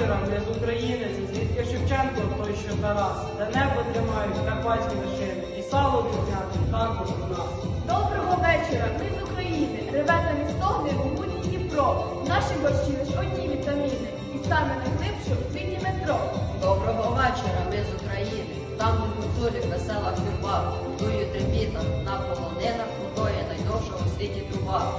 матіром, не з українець, звідки Шевченко, той, що Тарас, де небо тримають карпатські вершини, і сало дитяти також у нас. Доброго вечора, ми з України, реве та місто, де могутній Дніпро. Наші борщі лише одні вітаміни, і саме найглибше в світі метро. Доброго вечора, ми з України, там у гуцулі весела хлюба, дує трепіта, на полонинах, худоє найдовша у світі труба.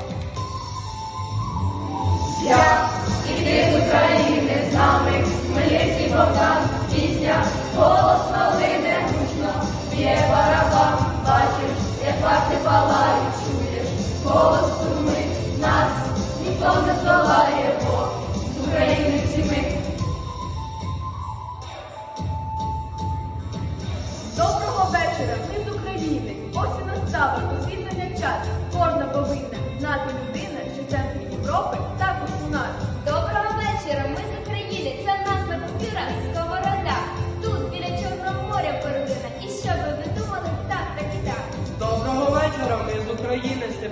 Голос нас ніхто не здолає, бо з України всі ми. Доброго вечора, ми з України. Ось і настав освітлення час. Кожна повинна знати людина, що центр Європи також у нас.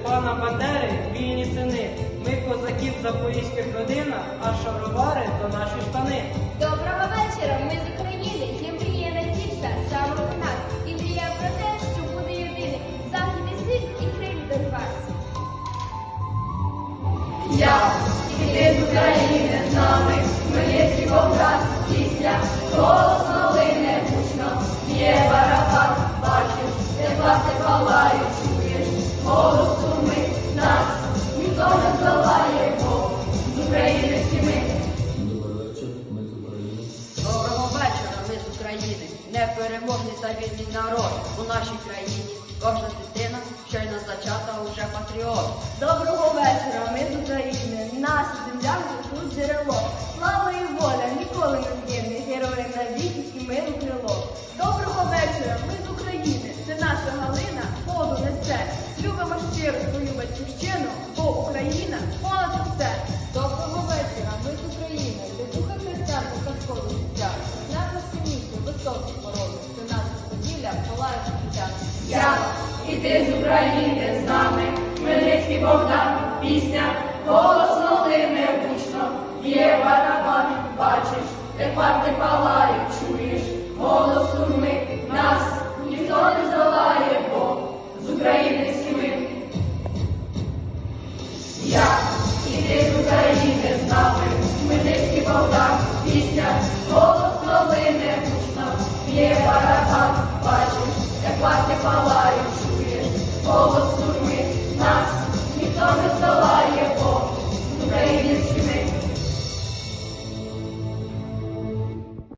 Степана Бандери, вільні сини. Ми козаків запорізьких родина, а шаровари то наші штани. Доброго вечора, ми з України. Є мрія найбільша саме у нас. І мрія про те, що буде єдиний захід і силь і Крим Донбас. Я і ти з України з нами, Хмельницький Богдан, пісня, голос малине гучно, б'є барабан, бачиш, як лати палають, чуєш, голос та вільний народ у нашій країні. Кожна дитина щойно зачата уже патріот. Доброго вечора, ми з ти з України з нами, Хмельницький Богдан, пісня, голос малине гучно, б'є барабан, бачиш, як варти палають, чуєш, голос сурми, нас ніхто не здолає, бо з України всі ми. Я і ти з України з нами, Хмельницький Богдан, пісня, голос малине гучно, б'є барабан, бачиш, як варти палають. Богослужи нас, ніхто не